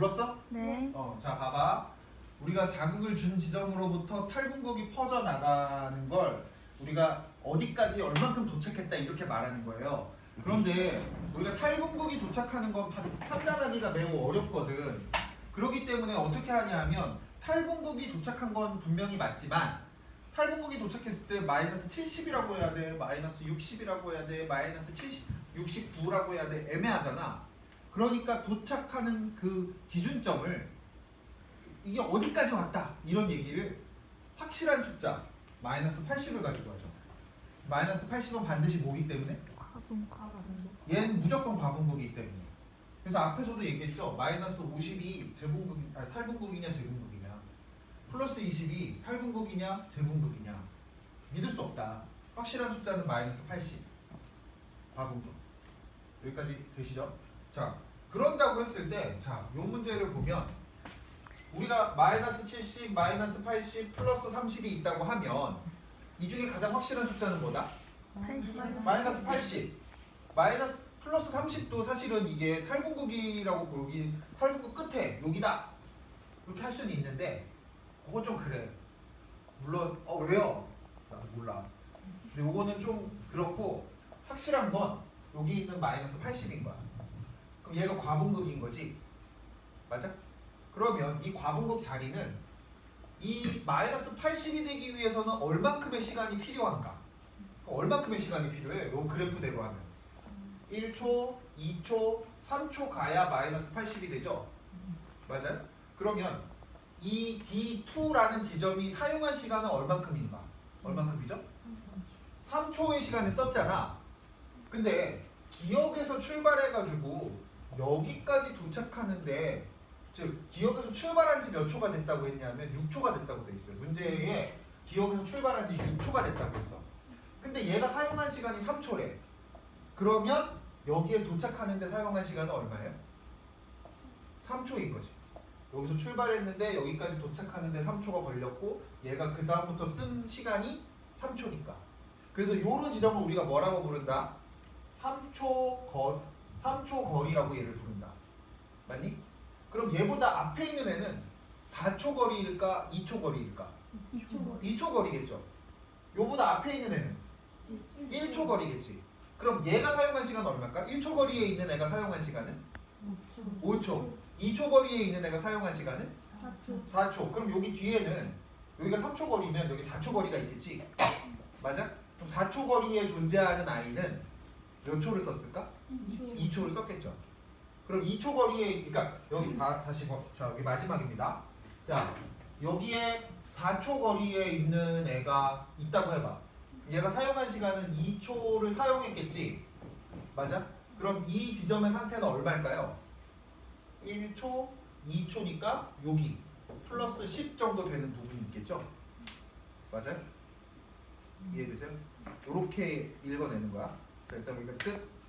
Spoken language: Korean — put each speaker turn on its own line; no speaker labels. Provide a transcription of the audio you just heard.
눌렀어?
네.
어, 자 봐봐. 우리가 자극을 준 지점으로부터 탈분극이 퍼져 나가는 걸 우리가 어디까지 얼만큼 도착했다 이렇게 말하는 거예요. 그런데 우리가 탈분극이 도착하는 건 판- 판단하기가 매우 어렵거든. 그렇기 때문에 어떻게 하냐면 탈분극이 도착한 건 분명히 맞지만 탈분극이 도착했을 때 마이너스 70이라고 해야 돼, 마이너스 60이라고 해야 돼, 마이너스 70, 69라고 해야 돼 애매하잖아. 그러니까 도착하는 그 기준점을 이게 어디까지 왔다 이런 얘기를 확실한 숫자 마이너스 80을 가지고 하죠. 마이너스 80은 반드시 뭐기 때문에?
과분
얘는 무조건 과분극이기 때문에. 그래서 앞에서도 얘기했죠. 마이너스 50이 제분극, 아니 탈분극이냐 제분극이냐. 플러스 20이 탈분극이냐 제분극이냐. 믿을 수 없다. 확실한 숫자는 마이너스 80. 과분극. 여기까지 되시죠? 자, 그런다고 했을 때, 자, 요 문제를 보면 우리가 마이너스 70, 마이너스 80, 플러스 30이 있다고 하면 이 중에 가장 확실한 숫자는 뭐다?
80.
마이너스 80. 마이너스 플러스 30도 사실은 이게 탈분극이라고 보기 탈분극 끝에 여기다 이렇게 할 수는 있는데 그건 좀 그래. 물론 어 왜요? 나 몰라. 근데 요거는 좀 그렇고 확실한 건 여기 있는 마이너스 80인 거야. 그럼 얘가 과분극인 거지. 맞아? 그러면 이 과분극 자리는 이 마이너스 80이 되기 위해서는 얼만큼의 시간이 필요한가? 얼만큼의 시간이 필요해? 요 그래프대로 하면 1초, 2초, 3초 가야 마이너스 80이 되죠? 맞아요? 그러면 이 D2라는 지점이 사용한 시간은 얼만큼인가? 얼만큼이죠? 3초의 시간을 썼잖아. 근데 기억에서 출발해가지고 여기까지 도착하는데 즉 기억에서 출발한 지 몇 초가 됐다고 했냐면 6초가 됐다고 돼 있어요. 문제에 기억에서 출발한 지 6초가 됐다고 했어. 근데 얘가 사용한 시간이 3초래. 그러면 여기에 도착하는데 사용한 시간은 얼마예요? 3초인 거지. 여기서 출발했는데 여기까지 도착하는데 3초가 걸렸고 얘가 그 다음부터 쓴 시간이 3초니까. 그래서 이런 지점을 우리가 뭐라고 부른다? 3초 거 3초 거리라고 얘를 부른다. 맞니? 그럼 얘보다 앞에 있는 애는 4초 거리일까? 2초 거리일까? 2초 거리겠죠. 요보다 앞에 있는 애는 1초 거리겠지. 그럼 얘가 사용한 시간은 얼마일까? 1초 거리에 있는 애가 사용한 시간은 5초. 2초 거리에 있는 애가 사용한 시간은 4초. 그럼 여기 뒤에는 여기가 3초 거리면 여기 4초 거리가 있겠지. 맞아? 그럼 4초 거리에 존재하는 아이는 몇 초를 썼을까? 2초를 썼겠죠. 그럼 2초 거리에 그러니까 여기 다 다시 봐. 자 여기 마지막입니다. 자 여기에 4초 거리에 있는 애가 있다고 해봐. 얘가 사용한 시간은 2초를 사용했겠지. 맞아? 그럼 이 지점의 상태는 얼마일까요? 1초, 2초니까 여기 플러스 10 정도 되는 부분이 있겠죠? 맞아요? 이해되세요? 이렇게 읽어내는 거야. 자, 일단 우리가 끝.